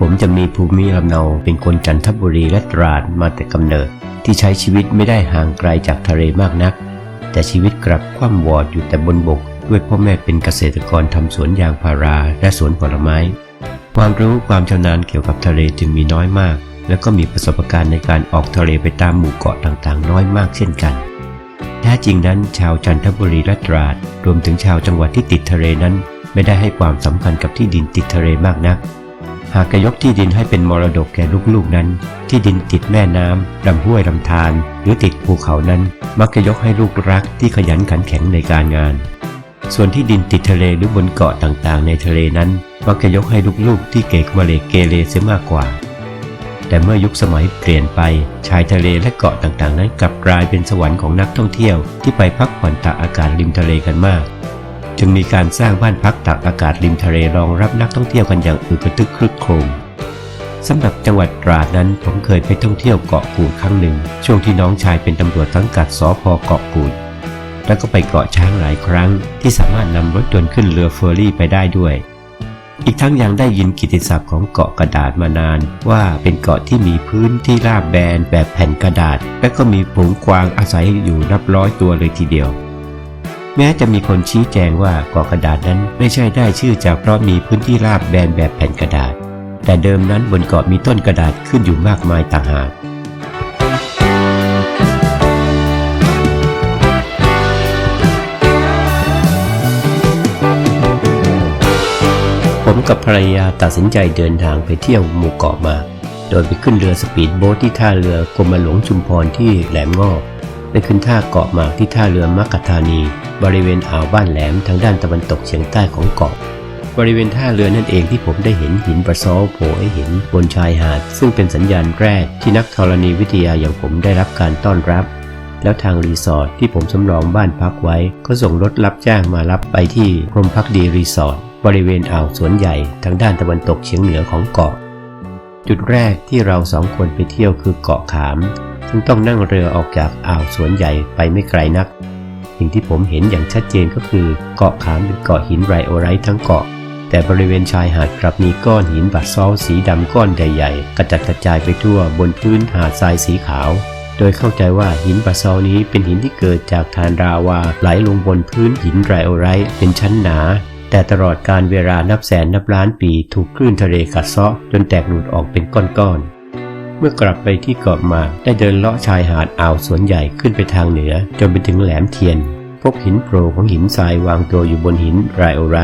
ผมจะมีภูมิลำเนาเป็นคนจันทบุรีและตราดมาแต่กำเนิด ที่ใช้ชีวิตไม่ได้ห่างไกลจากทะเลมากนัก แต่ชีวิตกลับคว่ำวอดอยู่แต่บนบก ด้วยพ่อแม่เป็นเกษตรกรทำสวนยางพาราและสวนผลไม้ ความรู้ความชำนาญเกี่ยวกับทะเลจึงมีน้อยมาก และก็มีประสบการณ์ในการออกทะเลไปตามหมู่เกาะต่างๆ น้อยมากเช่นกันแท้จริงนั้นชาวจันทบุรีและตราด รวมถึงชาวจังหวัดที่ติดทะเลนั้น ไม่ได้ให้ความสำคัญกับที่ดินติดทะเลมากนัก หากจะยกที่ดินให้เป็นมรดกแก่ลูกๆนั้น ที่ดินติดแม่น้ำลำห้วยลำธารหรือติดภูเขานั้น มักจะยกให้ลูกรักที่ขยันขันแข็งในการงาน ส่วนที่ดินติดทะเลหรือบนเกาะต่างๆ ในทะเลนั้น มักจะยกให้ลูกๆที่เกกมาเลเกเรเสียมากกว่า แต่เมื่อยุคสมัยเปลี่ยนไปชายทะเลและเกาะต่างๆ นั้นกลับกลายเป็นสวรรค์ของนักท่องเที่ยวที่ไปพักผ่อนตากอากาศริมทะเลกันมาก จึงมีการสร้างบ้านพักตากอากาศริมทะเลรองรับนักท่องเที่ยวกันอย่างอึกระทึกครึกโครมสำหรับจังหวัดตราดนั้นผมเคยไปท่องเที่ยวเกาะกูดครั้งหนึ่ง ช่วงที่น้องชายเป็นตำรวจสังกัดสพเกาะกูด แล้วก็ไปเกาะช้างหลายครั้ง ที่สามารถนำรถยนต์ขึ้นเรือเฟอร์รี่ไปได้ด้วย อีกทั้งยังได้ยินกิตติศัพท์ของเกาะกระดาษมานาน ว่าเป็นเกาะที่มีพื้นที่ราบแบนแบบแผ่นกระดาษ และก็มีฝูงกวางอาศัยอยู่นับร้อยตัวเลยทีเดียว แม้จะมีคนชี้แจงว่าเกาะกระดาษนั้นไม่ใช่ได้ชื่อจากเพราะมีพื้นที่ราบแบนแบบแผ่นกระดาษ แต่เดิมนั้นบนเกาะมีต้นกระดาษขึ้นอยู่มากมายต่างหากผมกับภรรยาตัดสินใจเดินทางไปเที่ยวหมู่เกาะมา โดยไปขึ้นเรือสปีดโบ๊ทที่ท่าเรือกรมหลวงชุมพรที่แหลมงอบไปขึ้นท่าเกาะหมากที่ท่าเรือมักกะธานี บริเวณอ่าวบ้านแหลมทางด้านตะวันตกเฉียงใต้ของเกาะ บริเวณท่าเรือนั่นเองที่ผมได้เห็นหินประซอโผล่ให้เห็นบนชายหาด ซึ่งเป็นสัญญาณแรกที่นักธรณีวิทยาอย่างผมได้รับการต้อนรับ แล้วทางรีสอร์ทที่ผมสำรองบ้านพักไว้ ก็ส่งรถรับจ้างมารับไปที่พรมพักดีรีสอร์ทบริเวณอ่าวสวนใหญ่ทางด้านตะวันตกเฉียงเหนือของเกาะ จุดแรกที่เราสองคนไปเที่ยวคือเกาะขาม ซึ่งต้องนั่งเรือออกจากอ่าวสวนใหญ่ไปไม่ไกลนัก สิ่งที่ผมเห็นอย่างชัดเจนก็คือ เกาะขามเป็นเกาะหินไรโอไรทั้งเกาะ แต่บริเวณชายหาดกลับมีก้อนหินบัดซอลสีดำก้อนใหญ่ๆ กระจัดกระจายไปทั่วบนพื้นหาดทรายสีขาว โดยเข้าใจว่าหินบัดซอลนี้เป็นหินที่เกิดจากทานราวาไหลลงบนพื้นหินไรโอไรเป็นชั้นหนาแต่ตลอดการเวลานับแสนนับล้านปีถูกคลื่นทะเลกัดเซาะจนแตกหลุดออกเป็นก้อนๆ เมื่อกลับไปที่เกาะมาได้เดินเลาะชายหาดอ่าวสวนใหญ่ขึ้นไปทางเหนือ จนไปถึงแหลมเทียน พบหินโผล่ของหินทรายวางตัวอยู่บนหินไรโอไร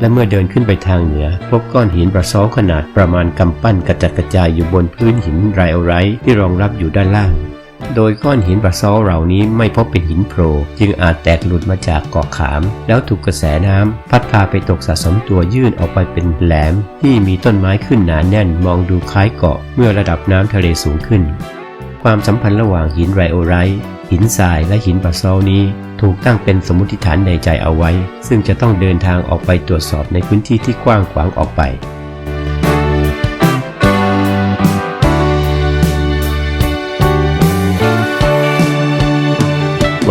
และเมื่อเดินขึ้นไปทางเหนือ พบก้อนหินประซ้อขนาดประมาณกำปั้นกระจัดกระจายอยู่บนพื้นหินไรโอไรที่รองรับอยู่ด้านล่าง โดยก้อนหินประซ้อเหล่านี้ไม่พบเป็นหินโผล่จึงอาจแตกหลุดมาจากเกาะขาม แล้วถูกกระแสน้ำพัดพาไปตกสะสมตัวยื่นออกไปเป็นแหลม ที่มีต้นไม้ขึ้นหนาแน่นมองดูคล้ายเกาะเมื่อระดับน้ำทะเลสูงขึ้น ความสัมพันธ์ระหว่างหินไรโอไรท์หินทรายและหินบัสซอลนี้ถูกตั้งเป็นสมมติฐานในใจเอาไว้ ซึ่งจะต้องเดินทางออกไปตรวจสอบในพื้นที่ที่กว้างขวางออกไป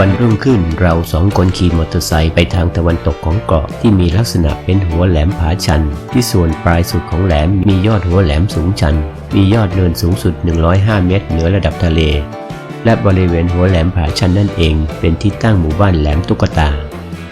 วันรุ่งขึ้นเราสองคนขี่มอเตอร์ไซค์ไปทางตะวันตกของเกาะที่มีลักษณะเป็นหัวแหลมผาชัน ที่ส่วนปลายสุดของแหลมมียอดหัวแหลมสูงชัน มียอดเนินสูงสุด 105 เมตร เหนือระดับทะเล และบริเวณหัวแหลมผาชันนั่นเอง เป็นที่ตั้งหมู่บ้านแหลมตุ๊กตา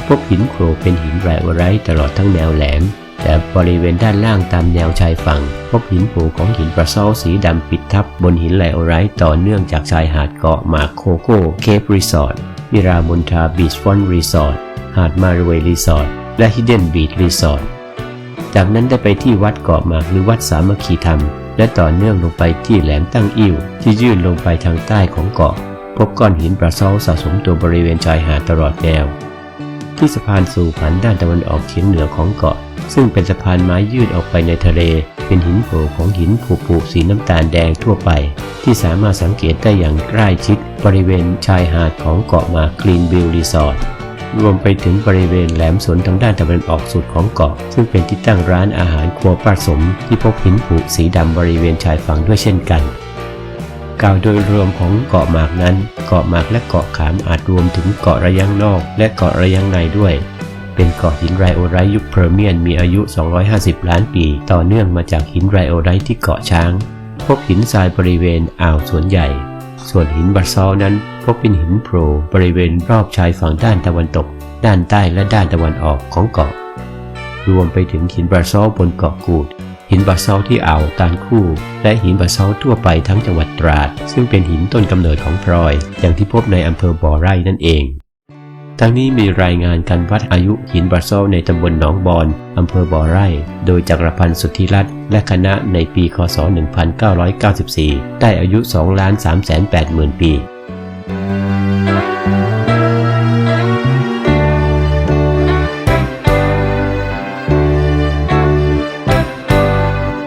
พบหินโครเป็นหินไรโอไรต์ตลอดทั้งแนวแหลม แต่บริเวณด้านล่างตามแนวชายฝั่ง พบหินโผล่ของหินประซอสีดำปิดทับบนหินไลโอไรต์ต่อเนื่องจากชายหาดเกาะหมากโคโค่เคปรีสอร์ท มิรามนทาบีชฟอนรีสอร์ทหาดมาร์เวย์รีสอร์ทและฮิดเดนบีชรีสอร์ทจากนั้นได้ไปที่วัดเกาะหมากหรือวัดสามัคคีธรรม และต่อเนื่องลงไปที่แหลมตั้งอิ่วที่ยื่นลงไปทางใต้ของเกาะ พบก้อนหินประซอลสะสมตัวบริเวณชายหาดตลอดแนว ที่สะพานสู่ผันด้านตะวันออกเฉียงเหนือของเกาะ ซึ่งเป็นสะพานไม้ยืดออกไปในทะเล เป็นหินโผล่ของหินผุผุสีน้ำตาลแดงทั่วไป ที่สามารถสังเกตได้อย่างใกล้ชิดบริเวณชายหาดของเกาะมากรีนวิลรีสอร์ทรวมไปถึงบริเวณแหลมสนทางด้านตะวันออกสุดของเกาะ ซึ่งเป็นที่ตั้งร้านอาหารครัวป้าสม ที่พบหินผุสีดำบริเวณชายฝั่งด้วยเช่นกันกล่าวโดยรวมของเกาะหมากนั้น เกาะหมากและเกาะขามอาจรวมถึงเกาะระยังนอก และเกาะระยังในด้วย เป็นเกาะหินไรโอไรยุคเพอร์เมียนมีอายุ 250 ล้านปี ต่อเนื่องมาจากหินไรโอไรที่เกาะช้าง พบหินทรายบริเวณอ่าวสวนใหญ่ ส่วนหินบาซอลนั้น พบเป็นหินโผล่บริเวณรอบชายฝั่งด้านตะวันตก ด้านใต้และด้านตะวันออกของเกาะ รวมไปถึงหินบาซอลบนเกาะกูดหินบาซอลที่อ่าวตานคู่ และหินบาซอลทั่วไปทั้งจังหวัดตราด ซึ่งเป็นหินต้นกำเนิดของพลอย อย่างที่พบในอำเภอบ่อไร่นั่นเอง ทั้งนี้มีรายงานการวัดอายุหินบาซในตำบลหนองบอนอำเภอบ่อไร่ โดยจักรพันธ์สุทธิรัตน์และคณะในปีคศ 1994 ได้อายุ2 3 8 0 0 0 0ปี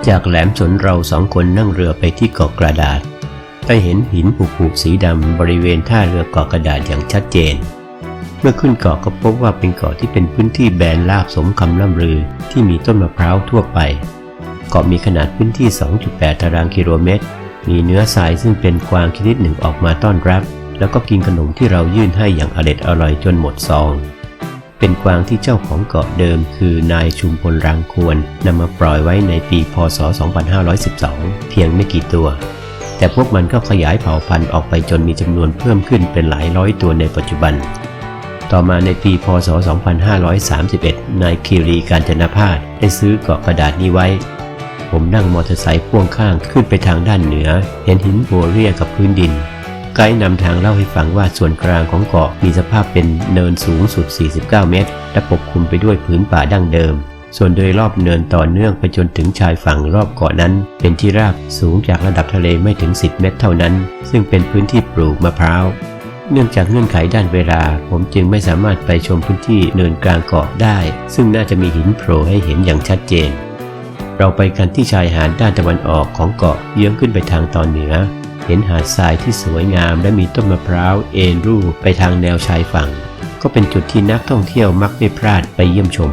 จากแหลมสนเราสองคนนั่งเรือไปที่เกาะกระดาษได้เห็นหินผุๆสีดำบริเวณท่าเรือเกาะกระดาษอย่างชัดเจน เมื่อขึ้นเกาะก็พบว่าเป็นเกาะที่เป็นพื้นที่แบนราบสมคำล่ำลือที่มีต้นมะพร้าวทั่วไป เกาะมีขนาดพื้นที่ 2.8 ตารางกิโลเมตร มีเนื้อทรายซึ่งเป็นกวางชนิดหนึ่งออกมาต้อนรับ แล้วก็กินขนมที่เรายื่นให้อย่างอร็ดอร่อยจนหมดซอง เป็นกวางที่เจ้าของเกาะเดิมคือนายชุมพลรังควรนำมาปล่อยไว้ในปีพศ 2512 เพียงไม่กี่ตัว แต่พวกมันก็ขยายเผ่าพันธุ์ออกไปจนมีจำนวนเพิ่มขึ้นเป็นหลายร้อยตัวในปัจจุบัน ต่อมาในปีพศ 2531 นายคีรีการจนพาสได้ซื้อเกาะกระดาษนี้ไว้ ผมนั่งมอเตอร์ไซค์พ่วงข้างขึ้นไปทางด้านเหนือ เห็นหินโบเรียกับพื้นดิน ไกด์นำทางเล่าให้ฟังว่าส่วนกลางของเกาะมีสภาพเป็นเนินสูงสุด 49 เมตร และปกคลุมไปด้วยผืนป่าดั้งเดิม ส่วนโดยรอบเนินต่อเนื่องไปจนถึงชายฝั่งรอบเกาะนั้น เป็นที่ราบสูงจากระดับทะเลไม่ถึง 10 เมตรเท่านั้น ซึ่งเป็นพื้นที่ปลูกมะพร้าว เนื่องจากเงื่อนไขด้านเวลา ผมจึงไม่สามารถไปชมพื้นที่เนินกลางเกาะได้ ซึ่งน่าจะมีหินโผล่ให้เห็นอย่างชัดเจน เราไปกันที่ชายหาดด้านตะวันออกของเกาะเยื้องขึ้นไปทางตอนเหนือ เห็นหาดทรายที่สวยงาม และมีต้นมะพร้าวเอ็นรูปไปทางแนวชายฝั่ง ก็เป็นจุดที่นักท่องเที่ยวมักไม่พลาดไปเยี่ยมชม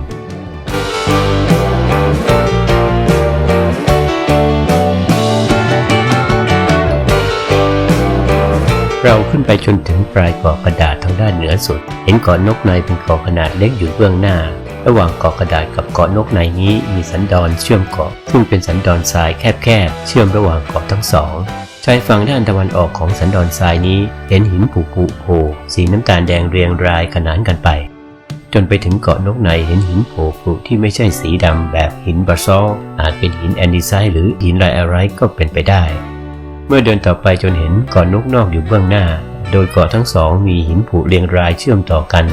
เราขึ้นไปจนถึงปลายเกาะกระดาษทางด้านเหนือสุด เห็นเกาะนกในเป็นเกาะขนาดเล็กอยู่เบื้องหน้า ระหว่างเกาะกระดาษกับเกาะนกในนี้มีสันดอนเชื่อมเกาะ ซึ่งเป็นสันดอนทรายแคบๆ เชื่อมระหว่างเกาะทั้งสองชายฝั่งด้านตะวันออกของสันดอนทรายนี้ เห็นหินผุผุโผล่สีน้ำตาลแดงเรียงรายขนานกันไป จนไปถึงเกาะนกในเห็นหินโผล่ผุที่ไม่ใช่สีดำแบบหินบาซอลอาจเป็นหินแอนดิไซหรือหินไลแอไรก็เป็นไปได้ เมื่อเดินต่อไปจนเห็นเกาะนกนอกอยู่เบื้องหน้า โดยเกาะทั้งสองมีหินผุเรียงรายเชื่อมต่อกัน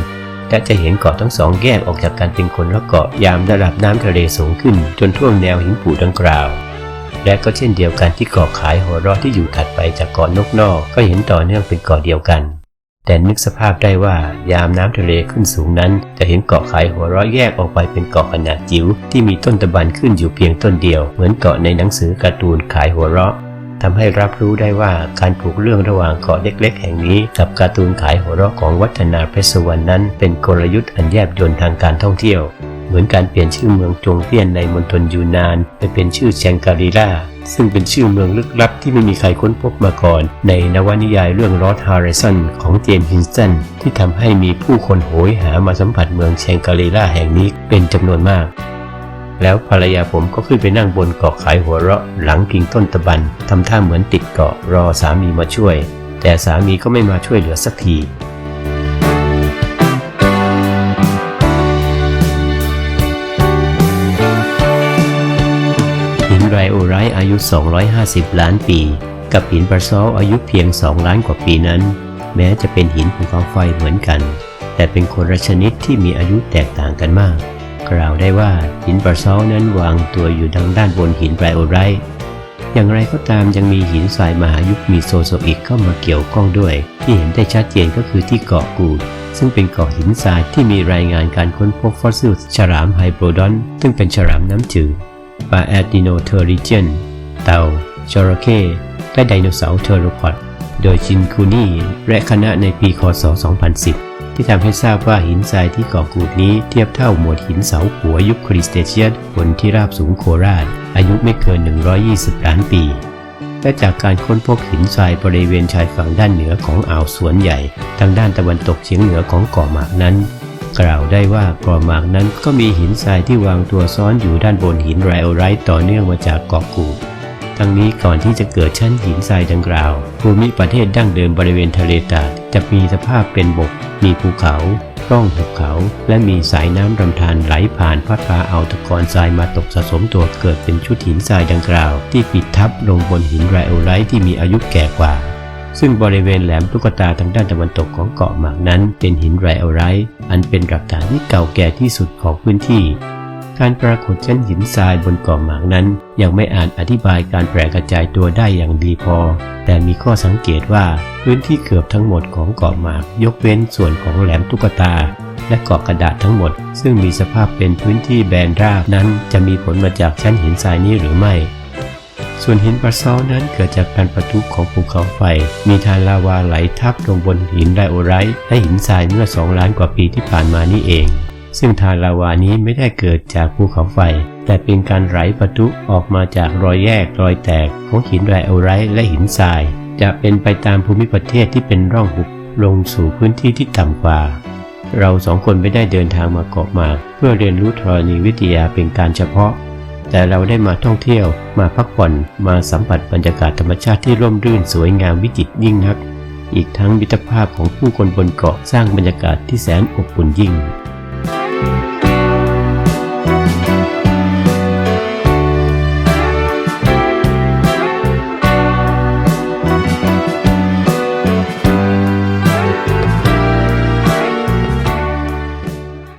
และจะเห็นเกาะทั้งสองแยกออกจากกันเป็นคนละเกาะยามระดับน้ำทะเลสูงขึ้น จนท่วมแนวหินผุดังกล่าว และก็เช่นเดียวกันที่เกาะขายหัวเราะที่อยู่ถัดไปจากเกาะนกนอกก็เห็นต่อเนื่องเป็นเกาะเดียวกัน แต่นึกสภาพได้ว่ายามน้ำทะเลขึ้นสูงนั้น จะเห็นเกาะขายหัวเราะแยกออกไปเป็นเกาะขนาดจิ๋วที่มีต้นตะบันขึ้นอยู่เพียงต้นเดียว เหมือนเกาะในหนังสือการ์ตูนขายหัวเราะ ทำให้รับรู้ได้ว่าการผูกเรื่องระหว่างเกาะเล็ก ๆ แห่งนี้ กับการ์ตูนขายหัวเราะของวัฒนาเพชรสุวรรณนั้น เป็นกลยุทธ์อันแยบยลทางการท่องเที่ยว เหมือนการเปลี่ยนชื่อเมืองจงเปี้ยนในมณฑลยูนานไปเป็นชื่อแชงการีลาซึ่งเป็นชื่อเมืองลึกลับที่ไม่มีใครค้นพบมาก่อน ในนวนิยายเรื่องลอร์ดฮาริสันของเจมส์ฮินสันที่ทำให้มีผู้คนโหยหามาสัมผัสเมืองแชงการีลาแห่งนี้เป็นจำนวนมาก แล้วภรรยาผมก็ขึ้นไปนั่งบนเกาะขายหัวเราะหลังกิ่งต้นตะบันทำท่าเหมือนติดเกาะรอสามีมาช่วย แต่สามีก็ไม่มาช่วยเหลือสักทีหินไรโอไรอายุ 250 ล้านปี กับหินบาซอลอายุเพียง 2 ล้านกว่าปีนั้น แม้จะเป็นหินภูเขาไฟเหมือนกัน แต่เป็นคนละชนิดที่มีอายุแตกต่างกันมาก กล่าวได้ว่าหินบาซอลนั้นวางตัวอยู่ทางด้านบนหินไรโอไรต์อย่างไรก็ตามยังมีหินทรายมหายุคมีโซโซอิกเข้ามาเกี่ยวข้องด้วย ที่เห็นได้ชัดเจนก็คือที่เกาะกูดซึ่งเป็นเกาะหินทรายที่มีรายงานการค้นพบฟอสซิลฉลามไฮโปรดอน ซึ่งเป็นฉลามน้ำจืดปลาแอดดิโนเทอริเจนเต่าจระเข้และไดโนเสาร์เทอโรพอดโดยชินคูนี่และคณะในปีคศ 2010 ที่ทำให้ทราบว่าหินทรายที่เกาะกูดนี้เทียบเท่าหมวดหินเสาหัวยุคคริสเตเชียสบนที่ราบสูงโคราช อายุไม่เกิน 120 ล้านปีและจากการค้นพบหินทรายบริเวณชายฝั่งด้านเหนือของอ่าวสวนใหญ่ ทางด้านตะวันตกเฉียงเหนือของเกาะหมากนั้น กล่าวได้ว่าเกาะหมากนั้นก็มีหินทรายที่วางตัวซ้อนอยู่ด้านบนหินไรโอไรต์ต่อเนื่องมาจากเกาะกูด ทั้งนี้ก่อนที่จะเกิดชั้นหินทรายดังกล่าว ภูมิประเทศดั้งเดิมบริเวณทะเลตาดจะมีสภาพเป็นบก มีภูเขาร่องหุบเขา และมีสายน้ำลำธารไหลผ่านพัดพาเอาตะกอนทรายมาตกสะสมตัวเกิดเป็นชุดหินทรายดังกล่าว ที่ปิดทับลงบนหินไรโอไรต์ที่มีอายุแก่กว่า ซึ่งบริเวณแหลมตุ๊กตาทางด้านตะวันตกของเกาะหมากนั้น เป็นหินไรโอไรต์อันเป็นหลักฐานที่เก่าแก่ที่สุดของพื้นที่ การปรากฏชั้นหินทรายบนเกาะหมากนั้น ยังไม่อาจอธิบายการแปรกระจายตัวได้อย่างดีพอ แต่มีข้อสังเกตว่าพื้นที่เกือบทั้งหมดของเกาะหมากยกเว้นส่วนของแหลมตุ๊กตา และเกาะกระดาษทั้งหมด ซึ่งมีสภาพเป็นพื้นที่แบนราบนั้นจะมีผลมาจากชั้นหินทรายนี้หรือไม่ส่วนหินปะซ้อนั้นเกิดจากการประทุของภูเขาไฟ มีทานลาวาไหลทับลงบนหินไดโอไรต์และหินทรายเมื่อ 2 ล้านกว่าปีที่ผ่านมานี่เอง ซึ่งทานลาวานี้ไม่ได้เกิดจากภูเขาไฟ แต่เป็นการไหลประทุออกมาจากรอยแยกรอยแตกของหินไดโอไรและหินทราย จะเป็นไปตามภูมิประเทศที่เป็นร่องหุบลงสู่พื้นที่ที่ต่ำกว่า เราสองคนไม่ได้เดินทางมาเกาะหมากเพื่อเรียนรู้ธรณีวิทยาเป็นการเฉพาะ แต่เราได้มาท่องเที่ยว มาพักผ่อนมาสัมผัสบรรยากาศธรรมชาติที่ร่มรื่นสวยงามวิจิตรยิ่งนัก อีกทั้งมิตรภาพของผู้คนบนเกาะสร้างบรรยากาศที่แสนอบอุ่นยิ่ง